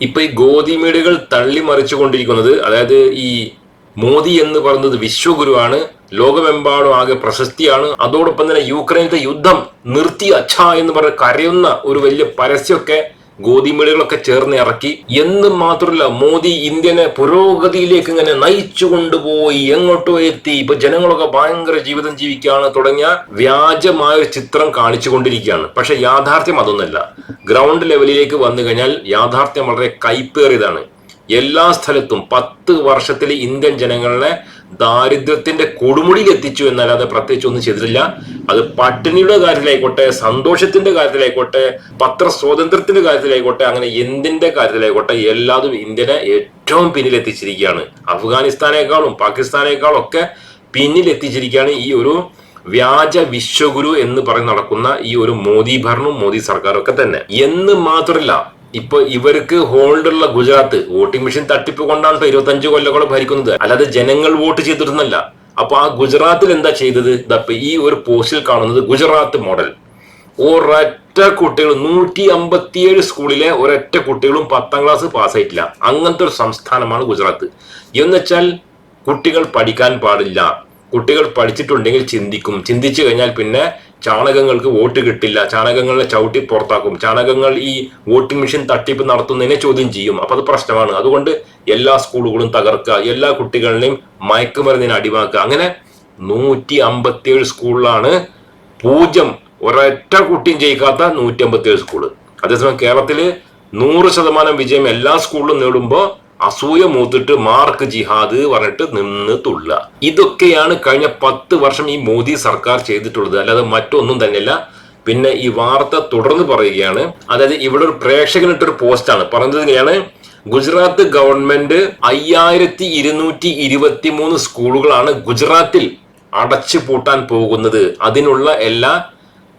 ഇപ്പൊ ഈ ഗോതിമേടുകൾ തള്ളി മറിച്ചുകൊണ്ടിരിക്കുന്നത് അതായത് ഈ മോദി എന്ന് പറയുന്നത് വിശ്വഗുരുവാണ് ലോകമെമ്പാടും ആകെ പ്രശസ്തിയാണ്. അതോടൊപ്പം തന്നെ യുക്രൈനത്തെ യുദ്ധം നിർത്തി അച്ഛ എന്ന് പറഞ്ഞ് കരയുന്ന ഒരു വലിയ പരസ്യമൊക്കെ ഗോതിമേടുകളൊക്കെ ചേർന്ന് ഇറക്കി. എന്ന് മാത്രമല്ല മോദി ഇന്ത്യനെ പുരോഗതിയിലേക്ക് ഇങ്ങനെ നയിച്ചു കൊണ്ടുപോയി എങ്ങോട്ടോ എത്തി. ഇപ്പൊ ജനങ്ങളൊക്കെ ഭയങ്കര ജീവിതം ജീവിക്കുകയാണ് തുടങ്ങിയ വ്യാജമായ ഒരു ചിത്രം കാണിച്ചു കൊണ്ടിരിക്കുകയാണ്. പക്ഷെ യാഥാർത്ഥ്യം അതൊന്നല്ല. ഗ്രൗണ്ട് ലെവലിലേക്ക് വന്നു കഴിഞ്ഞാൽ യാഥാർത്ഥ്യം വളരെ കൈപ്പേറിയതാണ്. എല്ലാ സ്ഥലത്തും പത്ത് വർഷത്തിൽ ഇന്ത്യൻ ജനങ്ങളെ ദാരിദ്ര്യത്തിന്റെ കൊടുമുടിയിൽ എത്തിച്ചു എന്നല്ലാതെ പ്രത്യേകിച്ച് ഒന്നും ചെയ്തിട്ടില്ല. അത് പട്ടിണിയുടെ കാര്യത്തിലായിക്കോട്ടെ സന്തോഷത്തിന്റെ കാര്യത്തിലായിക്കോട്ടെ പത്ര സ്വാതന്ത്ര്യത്തിന്റെ കാര്യത്തിലായിക്കോട്ടെ അങ്ങനെ എന്തിന്റെ കാര്യത്തിലായിക്കോട്ടെ എല്ലാതും ഇന്ത്യനെ ഏറ്റവും പിന്നിലെത്തിച്ചിരിക്കുകയാണ് അഫ്ഗാനിസ്ഥാനേക്കാളും പാകിസ്ഥാനേക്കാളും ഒക്കെ പിന്നിലെത്തിച്ചിരിക്കുകയാണ് ഈ ഒരു വ്യാജ വിശ്വഗുരു എന്ന് പറഞ്ഞ് നടക്കുന്ന ഈ ഒരു മോദി ഭരണവും മോദി സർക്കാരും ഒക്കെ തന്നെ. എന്ന് മാത്രമല്ല ഇപ്പൊ ഇവർക്ക് ഹോൾഡുള്ള ഗുജറാത്ത് വോട്ടിംഗ് മെഷീൻ തട്ടിപ്പ് കൊണ്ടാണ് ഇപ്പൊ ഇരുപത്തഞ്ച് കൊല്ലങ്ങളും ഭരിക്കുന്നത്. അല്ലാതെ ജനങ്ങൾ വോട്ട് ചെയ്തിരുന്നല്ല. അപ്പൊ ആ ഗുജറാത്തിൽ എന്താ ചെയ്തത്? ദാ ഈ ഒരു പോസ്റ്റിൽ കാണുന്നത് ഗുജറാത്ത് മോഡൽ. ഒരൊറ്റ കുട്ടികൾ നൂറ്റി അമ്പത്തിയേഴ് സ്കൂളിലെ ഒരൊറ്റ കുട്ടികളും പത്താം ക്ലാസ് പാസ്സായിട്ടില്ല. അങ്ങനത്തെ ഒരു സംസ്ഥാനമാണ് ഗുജറാത്ത്. എന്നുവെച്ചാൽ കുട്ടികൾ പഠിക്കാൻ പാടില്ല. കുട്ടികൾ പഠിച്ചിട്ടുണ്ടെങ്കിൽ ചിന്തിക്കും. ചിന്തിച്ചു കഴിഞ്ഞാൽ പിന്നെ ചാണകങ്ങൾക്ക് വോട്ട് കിട്ടില്ല ചാണകങ്ങളെ ചവിട്ടി പുറത്താക്കും ചാണകങ്ങൾ ഈ വോട്ടിംഗ് മെഷീൻ തട്ടിപ്പ് നടത്തുന്നതിനെ ചോദ്യം ചെയ്യും. അപ്പൊ അത് പ്രശ്നമാണ്. അതുകൊണ്ട് എല്ലാ സ്കൂളുകളും തകർക്കുക എല്ലാ കുട്ടികളെയും മയക്കുമരുന്നിന് അടിമാക്കുക. അങ്ങനെ നൂറ്റി അമ്പത്തിയേഴ് സ്കൂളിലാണ് പൂജ്യം ഒരൊറ്റ കുട്ടിയും ജയിക്കാത്ത നൂറ്റി അമ്പത്തിയേഴ് സ്കൂൾ. അതേസമയം കേരളത്തിൽ നൂറ് ശതമാനം വിജയം എല്ലാ സ്കൂളിലും നേടുമ്പോൾ അസൂയ മൂത്തിട്ട് മാർക്ക് ജിഹാദ് പറഞ്ഞിട്ട് നിന്ന് തുള്ള ഇതൊക്കെയാണ് കഴിഞ്ഞ പത്ത് വർഷം ഈ മോദി സർക്കാർ ചെയ്തിട്ടുള്ളത്. അല്ലാതെ മറ്റൊന്നും തന്നെയല്ല. പിന്നെ ഈ വാർത്ത തുടർന്ന് പറയുകയാണ്. അതായത് ഇവിടെ ഒരു പ്രേക്ഷകനിട്ടൊരു പോസ്റ്റാണ്. പറഞ്ഞത് ഇങ്ങനെയാണ്. ഗുജറാത്ത് ഗവൺമെന്റ് അയ്യായിരത്തി ഇരുന്നൂറ്റി ഇരുപത്തി മൂന്ന് സ്കൂളുകളാണ് ഗുജറാത്തിൽ അടച്ചു പൂട്ടാൻ പോകുന്നത്. അതിനുള്ള എല്ലാ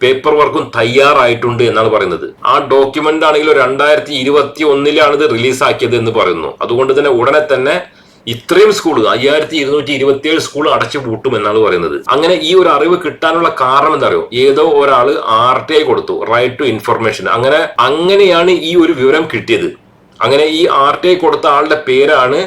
പേപ്പർ വർക്കും തയ്യാറായിട്ടുണ്ട് എന്നാണ് പറയുന്നത്. ആ ഡോക്യുമെന്റ് ആണെങ്കിലും രണ്ടായിരത്തി ഇരുപത്തി ഒന്നിലാണ് ഇത് റിലീസാക്കിയത് എന്ന് പറയുന്നു. അതുകൊണ്ട് തന്നെ ഉടനെ തന്നെ ഇത്രയും സ്കൂൾ അയ്യായിരത്തി ഇരുന്നൂറ്റി ഇരുപത്തിയേഴ് സ്കൂൾ അടച്ചു പൂട്ടും എന്നാണ് പറയുന്നത്. അങ്ങനെ ഈ ഒരു അറിവ് കിട്ടാനുള്ള കാരണം എന്താ അറിയോ? ഏതോ ഒരാൾ ആർ ടി ഐ കൊടുത്തു റൈറ്റ് ടു ഇൻഫർമേഷൻ അങ്ങനെ അങ്ങനെയാണ് ഈ ഒരു വിവരം കിട്ടിയത്. അങ്ങനെ ഈ ആർ ടി ഐ കൊടുത്ത ആളുടെ പേരാണ്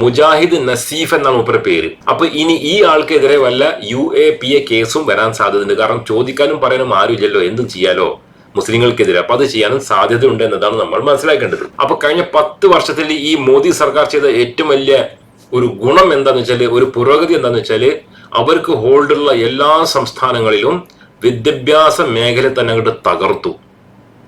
മുജാഹിദ് നസീഫ് എന്നാണ് മൂപ്പരുടെ പേര്. അപ്പൊ ഇനി ഈ ആൾക്കെതിരെ വല്ല യു എ പി എ കേസും വരാൻ സാധ്യതയുണ്ട്. കാരണം ചോദിക്കാനും പറയാനും ആരുമില്ലല്ലോ. എന്തും ചെയ്യാലോ? മുസ്ലിങ്ങൾക്കെതിരെ. അപ്പൊ അത് ചെയ്യാനും സാധ്യതയുണ്ട് എന്നതാണ് നമ്മൾ മനസ്സിലാക്കേണ്ടത്. അപ്പൊ കഴിഞ്ഞ പത്ത് വർഷത്തിൽ ഈ മോദി സർക്കാർ ചെയ്ത ഏറ്റവും വലിയ ഒരു ഗുണം എന്താന്ന് വെച്ചാൽ ഒരു പുരോഗതി എന്താന്ന് വെച്ചാൽ അവർക്ക് ഹോൾഡുള്ള എല്ലാ സംസ്ഥാനങ്ങളിലും വിദ്യാഭ്യാസ മേഖല തന്നെ അങ്ങോട്ട് തകർത്തു.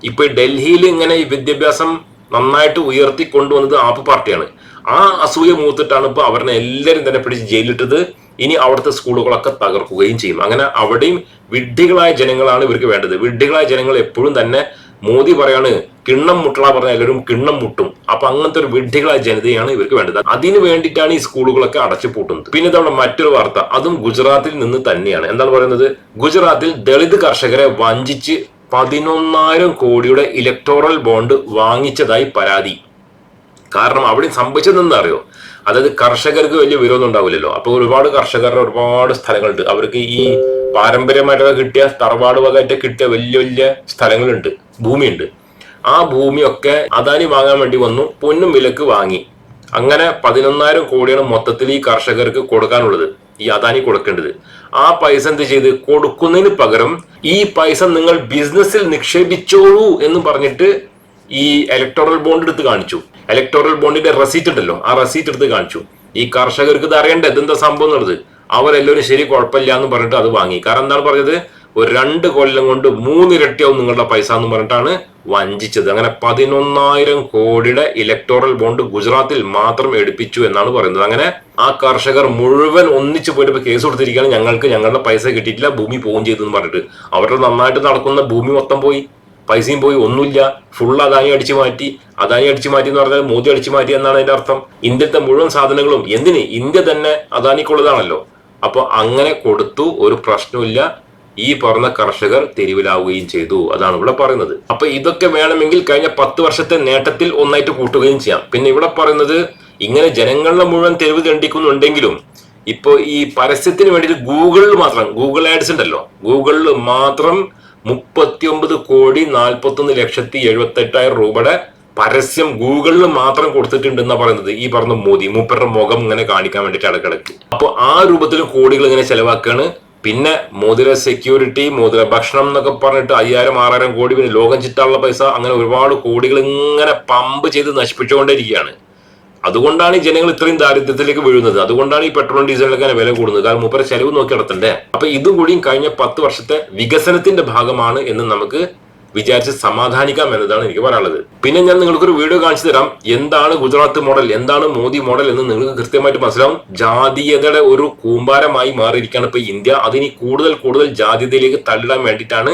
ഇപ്പൊ ഡൽഹിയിൽ ഇങ്ങനെ ഈ വിദ്യാഭ്യാസം നന്നായിട്ട് ഉയർത്തി കൊണ്ടുവന്നത് ആപ്പ് പാർട്ടിയാണ്. ആ അസൂയ മൂത്തിട്ടാണ് ഇപ്പൊ അവരെ എല്ലാവരും തന്നെ പിടിച്ച് ജയിലിട്ടത്. ഇനി അവിടുത്തെ സ്കൂളുകളൊക്കെ തകർക്കുകയും ചെയ്യും. അങ്ങനെ അവിടെയും വിഡ്ഢികളായ ജനങ്ങളാണ് ഇവർക്ക് വേണ്ടത്. വിഡ്ഢികളായ ജനങ്ങൾ എപ്പോഴും തന്നെ മോദി പറയാണ് കിണ്ണം മുട്ടള പറഞ്ഞ എല്ലാവരും കിണ്ണം മുട്ടും. അപ്പൊ അങ്ങനത്തെ ഒരു വിഡ്ഢികളായ ജനതയാണ് ഇവർക്ക് വേണ്ടത്. അതിന് വേണ്ടിയിട്ടാണ് ഈ സ്കൂളുകളൊക്കെ അടച്ചു പൂട്ടുന്നത്. പിന്നെ നമ്മുടെ മറ്റൊരു വാർത്ത. അതും ഗുജറാത്തിൽ നിന്ന് തന്നെയാണ്. എന്താണ് പറയുന്നത്? ഗുജറാത്തിൽ ദളിത് കർഷകരെ വഞ്ചിച്ച് പതിനൊന്നായിരം കോടിയുടെ ഇലക്ടോറൽ ബോണ്ട് വാങ്ങിച്ചതായി പരാതി. കാരണം അവിടെ സംഭവിച്ചതെന്ന് അറിയോ? അതായത് കർഷകർക്ക് വലിയ വിരോധം ഉണ്ടാവില്ലല്ലോ. അപ്പൊ ഒരുപാട് കർഷകരുടെ ഒരുപാട് സ്ഥലങ്ങളുണ്ട്. അവർക്ക് ഈ പാരമ്പര്യമായിട്ട് കിട്ടിയ തറവാട് വകയായിട്ട് കിട്ടിയ വലിയ വലിയ സ്ഥലങ്ങളുണ്ട്. ഭൂമിയുണ്ട്. ആ ഭൂമിയൊക്കെ അദാനി വാങ്ങാൻ വേണ്ടി വന്നു. പൊന്നും വിലക്ക് വാങ്ങി. അങ്ങനെ പതിനൊന്നായിരം കോടിയാണ് മൊത്തത്തിൽ ഈ കർഷകർക്ക് കൊടുക്കാനുള്ളത്. ഈ അദാനി കൊടുക്കേണ്ടത്. ആ പൈസ എന്ത് ചെയ്ത്? കൊടുക്കുന്നതിന് പകരം ഈ പൈസ നിങ്ങൾ ബിസിനസ്സിൽ നിക്ഷേപിച്ചോളൂ എന്ന് പറഞ്ഞിട്ട് ഈ ഇലക്ടോറൽ ബോണ്ട് എടുത്ത് കാണിച്ചു. ഇലക്ടോറൽ ബോണ്ടിന്റെ റെസീറ്റ് ഉണ്ടല്ലോ. ആ റെസീറ്റ് എടുത്ത് കാണിച്ചു. ഈ കർഷകർക്ക് ഇത് അറിയണ്ടേ? ഇതെന്താ സംഭവം എന്നുള്ളത്? അവരെല്ലാവരും ശരി കുഴപ്പമില്ല എന്ന് പറഞ്ഞിട്ട് അത് വാങ്ങി. കാരണം എന്താണ് പറഞ്ഞത്? ഒരു രണ്ട് കൊല്ലം കൊണ്ട് മൂന്നിരട്ടിയാവും നിങ്ങളുടെ പൈസ എന്ന് പറഞ്ഞിട്ടാണ് വഞ്ചിച്ചത്. അങ്ങനെ പതിനൊന്നായിരം കോടിയുടെ ഇലക്ടോറൽ ബോണ്ട് ഗുജറാത്തിൽ മാത്രം എടുപ്പിച്ചു എന്നാണ് പറയുന്നത്. അങ്ങനെ ആ കർഷകർ മുഴുവൻ ഒന്നിച്ചു പോയിട്ട് കേസ് കൊടുത്തിരിക്കുകയാണ്. ഞങ്ങൾക്ക് ഞങ്ങളുടെ പൈസ കിട്ടിയിട്ടില്ല ഭൂമി പോവുകയും ചെയ്തു എന്ന് പറഞ്ഞിട്ട്. അവരുടെ നന്നായിട്ട് നടക്കുന്ന ഭൂമി മൊത്തം പോയി. പൈസയും പോയി ഒന്നുമില്ല. ഫുൾ അദാനി അടിച്ചു മാറ്റി. അദാനി അടിച്ചു മാറ്റി എന്ന് പറഞ്ഞാൽ മോദി അടിച്ചു മാറ്റി എന്നാണ് അതിന്റെ അർത്ഥം. ഇന്ത്യത്തെ മുഴുവൻ സാധനങ്ങളും എന്തിന്? ഇന്ത്യ തന്നെ അദാനിക്കുള്ളതാണല്ലോ. അപ്പൊ അങ്ങനെ കൊടുത്തു ഒരു പ്രശ്നമില്ല ഈ പറഞ്ഞ കർഷകർ തെരുവിലാവുകയും ചെയ്തു. അതാണ് ഇവിടെ പറയുന്നത്. അപ്പൊ ഇതൊക്കെ വേണമെങ്കിൽ കഴിഞ്ഞ പത്ത് വർഷത്തെ നേട്ടത്തിൽ ഒന്നായിട്ട് കൂട്ടുകയും ചെയ്യാം. പിന്നെ ഇവിടെ പറയുന്നത് ഇങ്ങനെ ജനങ്ങളുടെ മുഴുവൻ തെരുവ് തെണ്ടിക്കുന്നുണ്ടെങ്കിലും ഇപ്പൊ ഈ പരസ്യത്തിന് വേണ്ടിയിട്ട് ഗൂഗിളിൽ മാത്രം ഗൂഗിൾ ആഡ്സ് ഉണ്ടല്ലോ. ഗൂഗിളിൽ മാത്രം മുപ്പത്തിയൊമ്പത് കോടി നാൽപ്പത്തൊന്ന് ലക്ഷത്തി എഴുപത്തി എട്ടായിരം രൂപയുടെ പരസ്യം ഗൂഗിളിൽ മാത്രം കൊടുത്തിട്ടുണ്ടെന്നാ പറയുന്നത്. ഈ പറഞ്ഞ മോദി മൂപ്പരുടെ മുഖം ഇങ്ങനെ കാണിക്കാൻ വേണ്ടിയിട്ട് ഇടക്കിടക്ക് അപ്പൊ ആ രൂപത്തിൽ കോടികൾ ഇങ്ങനെ ചെലവാക്കാണ്. പിന്നെ മോതിര സെക്യൂരിറ്റി മോതിര ഭക്ഷണം എന്നൊക്കെ പറഞ്ഞിട്ട് അയ്യായിരം ആറായിരം കോടി പിന്നെ ലോകം ചുറ്റാനുള്ള പൈസ അങ്ങനെ ഒരുപാട് കോടികൾ ഇങ്ങനെ പമ്പ് ചെയ്ത് നശിപ്പിച്ചുകൊണ്ടിരിക്കുകയാണ് അതുകൊണ്ടാണ് ഈ ജനങ്ങൾ ഇത്രയും ദാരിദ്ര്യത്തിലേക്ക് വീഴുന്നത്. അതുകൊണ്ടാണ് ഈ പെട്രോൾ ഡീസലിനൊക്കെ വില കൂടുന്നത്. കാരണം മുപ്പര ചെലവ് നോക്കി നടത്തണ്ടേ? അപ്പൊ ഇതും കൂടിയും കഴിഞ്ഞ പത്ത് വർഷത്തെ വികസനത്തിന്റെ ഭാഗമാണ് എന്ന് നമുക്ക് വിചാരിച്ച് സമാധാനിക്കാം എന്നതാണ് എനിക്ക് പറയാനുള്ളത്. പിന്നെ ഞാൻ നിങ്ങൾക്കൊരു വീഡിയോ കാണിച്ചു തരാം. എന്താണ് ഗുജറാത്ത് മോഡൽ? എന്താണ് മോദി മോഡൽ എന്ന് നിങ്ങൾക്ക് കൃത്യമായിട്ട് മനസ്സിലാവും. ജാതീയതയുടെ ഒരു കൂമ്പാരമായി മാറിയിരിക്കുകയാണ് ഇപ്പൊ ഇന്ത്യ. അതിനി കൂടുതൽ കൂടുതൽ ജാതീയതയിലേക്ക് തള്ളിടാൻ വേണ്ടിയിട്ടാണ്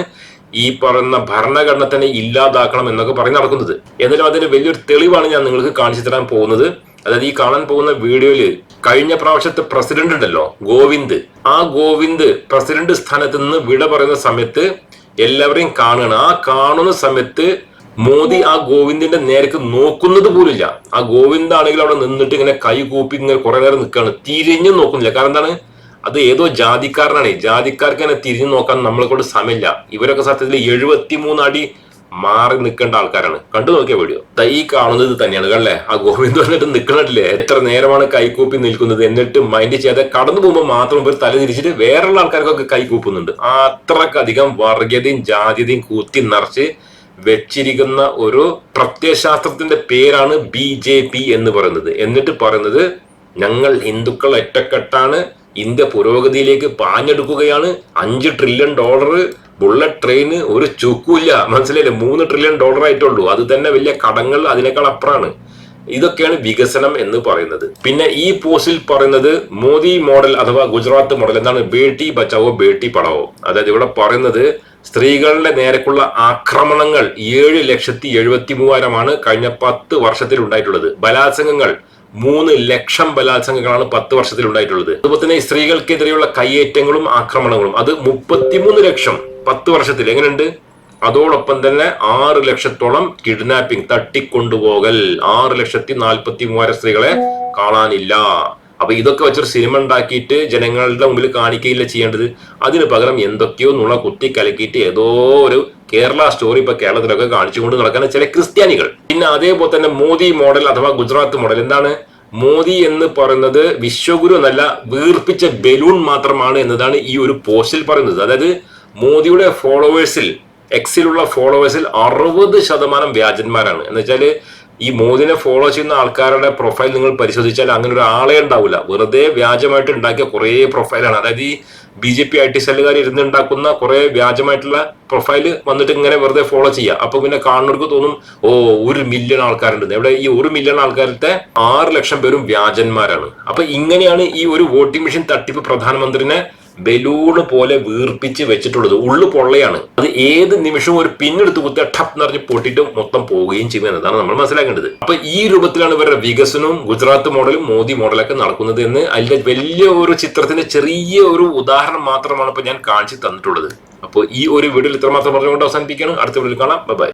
ഈ പറയുന്ന ഭരണഘടന തന്നെ ഇല്ലാതാക്കണം എന്നൊക്കെ പറഞ്ഞ് നടക്കുന്നത്. എന്നാലും അതിന് വലിയൊരു തെളിവാണ് ഞാൻ നിങ്ങൾക്ക് കാണിച്ചു തരാൻ പോകുന്നത്. അതായത് ഈ കാണാൻ പോകുന്ന വീഡിയോയിൽ കഴിഞ്ഞ പ്രാവശ്യത്തെ പ്രസിഡന്റ് ഉണ്ടല്ലോ ഗോവിന്ദ്. ആ ഗോവിന്ദ് പ്രസിഡന്റ് സ്ഥാനത്ത് നിന്ന് വിട പറയുന്ന സമയത്ത് എല്ലാവരെയും കാണുകയാണ്. ആ കാണുന്ന സമയത്ത് മോദി ആ ഗോവിന്ദിന്റെ നേരക്ക് നോക്കുന്നത് പോലില്ല ആ ഗോവിന്ദ് ആണെങ്കിൽ അവിടെ നിന്നിട്ട് ഇങ്ങനെ കൈ കൂപ്പി ഇങ്ങനെ കുറെ നേരം നിൽക്കുകയാണ്. തിരിഞ്ഞു നോക്കുന്നില്ല. കാരണം എന്താണ്? അത് ഏതോ ജാതിക്കാരനാണ്. ജാതിക്കാർക്ക് തന്നെ തിരിഞ്ഞു നോക്കാൻ നമ്മളെ കൊണ്ട് സമയമില്ല. ഇവരൊക്കെ സത്യത്തിൽ എഴുപത്തിമൂന്ന് അടി മാറി നിൽക്കേണ്ട ആൾക്കാരാണ്. കണ്ടു നോക്കിയ വീഡിയോ. തൈ കാണുന്നത് തന്നെയാണ് കണ്ടല്ലേ? ആ ഗോവിന്ദ് വന്നിട്ട് നിൽക്കണില്ലേ? എത്ര നേരമാണ് കൈകൂപ്പി നിൽക്കുന്നത്? എന്നിട്ട് മൈൻഡ് ചെയ്യാതെ കടന്നു പോകുമ്പോൾ മാത്രം ഇവർ തല തിരിച്ചിട്ട് വേറെയുള്ള ആൾക്കാർക്കൊക്കെ കൈകൂപ്പുന്നുണ്ട്. അത്രക്കധികം വർഗീയതയും ജാതിയതയും കൂത്തി നിറച്ച് വെച്ചിരിക്കുന്ന ഒരു പ്രത്യയശാസ്ത്രത്തിന്റെ പേരാണ് ബി ജെ പി എന്ന് പറയുന്നത്. എന്നിട്ട് പറയുന്നത് ഞങ്ങൾ ഹിന്ദുക്കൾ ഒറ്റക്കെട്ടാണ്. ഇന്ത്യ പുരോഗതിയിലേക്ക് പാഞ്ഞെടുക്കുകയാണ്. അഞ്ച് ട്രില്യൺ ഡോളർ ബുള്ളറ്റ് ട്രെയിന് ഒരു ചുക്കുമില്ല മനസ്സിലായില്ലേ? മൂന്ന് ട്രില്യൺ ഡോളർ ആയിട്ടുള്ളൂ. അത് തന്നെ വലിയ കടങ്ങൾ അതിനേക്കാൾ അപ്പുറമാണ് ഇതൊക്കെയാണ് വികസനം എന്ന് പറയുന്നത്. പിന്നെ ഈ പോസ്റ്റിൽ പറയുന്നത് മോദി മോഡൽ അഥവാ ഗുജറാത്ത് മോഡൽ എന്താണ്? ബേട്ടി ബച്ചാവോ ബേട്ടി പടാവോ. അതായത് ഇവിടെ പറയുന്നത് സ്ത്രീകളുടെ നേരക്കുള്ള ആക്രമണങ്ങൾ ഏഴ് ലക്ഷത്തി എഴുപത്തി മൂവായിരമാണ് കഴിഞ്ഞ പത്ത് വർഷത്തിൽ ഉണ്ടായിട്ടുള്ളത്. ബലാത്സംഗങ്ങൾ മൂന്ന് ലക്ഷം ബലാത്സംഗങ്ങളാണ് പത്ത് വർഷത്തിൽ ഉണ്ടായിട്ടുള്ളത്. അതുപോലെ തന്നെ സ്ത്രീകൾക്കെതിരെയുള്ള കയ്യേറ്റങ്ങളും ആക്രമണങ്ങളും. അത് മുപ്പത്തിമൂന്ന് ലക്ഷം പത്ത് വർഷത്തിൽ. എങ്ങനെയുണ്ട്? അതോടൊപ്പം തന്നെ ആറ് ലക്ഷത്തോളം കിഡ്നാപ്പിംഗ് തട്ടിക്കൊണ്ടുപോകൽ. ആറ് ലക്ഷത്തി നാൽപ്പത്തി മൂവായിരം സ്ത്രീകളെ കാണാനില്ല. അപ്പൊ ഇതൊക്കെ വെച്ചൊരു സിനിമ ഉണ്ടാക്കിയിട്ട് ജനങ്ങളുടെ മുമ്പിൽ കാണിക്കുകയില്ല ചെയ്യേണ്ടത്. അതിന് പകരം എന്തൊക്കെയോ നുണ കുത്തി കലക്കിയിട്ട് ഏതോ ഒരു കേരള സ്റ്റോറി ഇപ്പൊ കേരളത്തിലൊക്കെ കാണിച്ചുകൊണ്ട് നടക്കുന്ന ചില ക്രിസ്ത്യാനികൾ. പിന്നെ അതേപോലെ തന്നെ മോദി മോഡൽ അഥവാ ഗുജറാത്ത് മോഡൽ എന്താണ്? മോദി എന്ന് പറയുന്നത് വിശ്വഗുരു എന്നല്ല വീർപ്പിച്ച ബലൂൺ മാത്രമാണ് എന്നതാണ് ഈ ഒരു പോസ്റ്റിൽ പറയുന്നത്. അതായത് മോദിയുടെ ഫോളോവേഴ്സിൽ എക്സിലുള്ള ഫോളോവേഴ്സിൽ അറുപത് ശതമാനം വ്യാജന്മാരാണ്. എന്ന് വെച്ചാൽ ഈ മോദിനെ ഫോളോ ചെയ്യുന്ന ആൾക്കാരുടെ പ്രൊഫൈൽ നിങ്ങൾ പരിശോധിച്ചാൽ അങ്ങനെ ഒരു ആളെ ഉണ്ടാവില്ല വെറുതെ വ്യാജമായിട്ട് ഉണ്ടാക്കിയ കുറേ പ്രൊഫൈലാണ് അതായത് ഈ B J P I T സെല്ലുകാർ ഇരുന്നുണ്ടാക്കുന്ന കുറേ വ്യാജമായിട്ടുള്ള പ്രൊഫൈൽ വന്നിട്ട് ഇങ്ങനെ വെറുതെ ഫോളോ ചെയ്യുക അപ്പൊ പിന്നെ കാണുന്നവർക്ക് തോന്നും ഓ ഒരു മില്യൺ ആൾക്കാരുണ്ട്. ഇവിടെ ഈ ഒരു മില്യൺ ആൾക്കാരത്തെ ആറ് ലക്ഷം പേരും വ്യാജന്മാരാണ്. അപ്പൊ ഇങ്ങനെയാണ് ഈ ഒരു വോട്ടിംഗ് മെഷീൻ തട്ടിപ്പ് പ്രധാനമന്ത്രിനെ ബലൂണ് പോലെ വീർപ്പിച്ച് വെച്ചിട്ടുള്ളത്. ഉള്ളു പൊള്ളയാണ്. അത് ഏത് നിമിഷവും ഒരു പിന്നെടുത്ത് കുത്തിയ ടപ്പ് നിറഞ്ഞ് പൊട്ടിട്ട് മൊത്തം പോവുകയും ചെയ്യും എന്നതാണ് നമ്മൾ മനസ്സിലാക്കേണ്ടത്. അപ്പൊ ഈ രൂപത്തിലാണ് ഇവരുടെ വികസനവും ഗുജറാത്ത് മോഡലും മോദി മോഡലൊക്കെ നടക്കുന്നത് എന്ന് അതിന്റെ വലിയ ഒരു ചിത്രത്തിന്റെ ചെറിയ ഒരു ഉദാഹരണം മാത്രമാണ് ഇപ്പൊ ഞാൻ കാണിച്ചു തന്നിട്ടുള്ളത്. അപ്പോൾ ഈ ഒരു വീഡിയോയിൽ ഇത്രമാത്രം പറഞ്ഞുകൊണ്ട് അവസാനിപ്പിക്കുകയാണ്. അടുത്ത വീഡിയോയിൽ കാണാം. ബൈ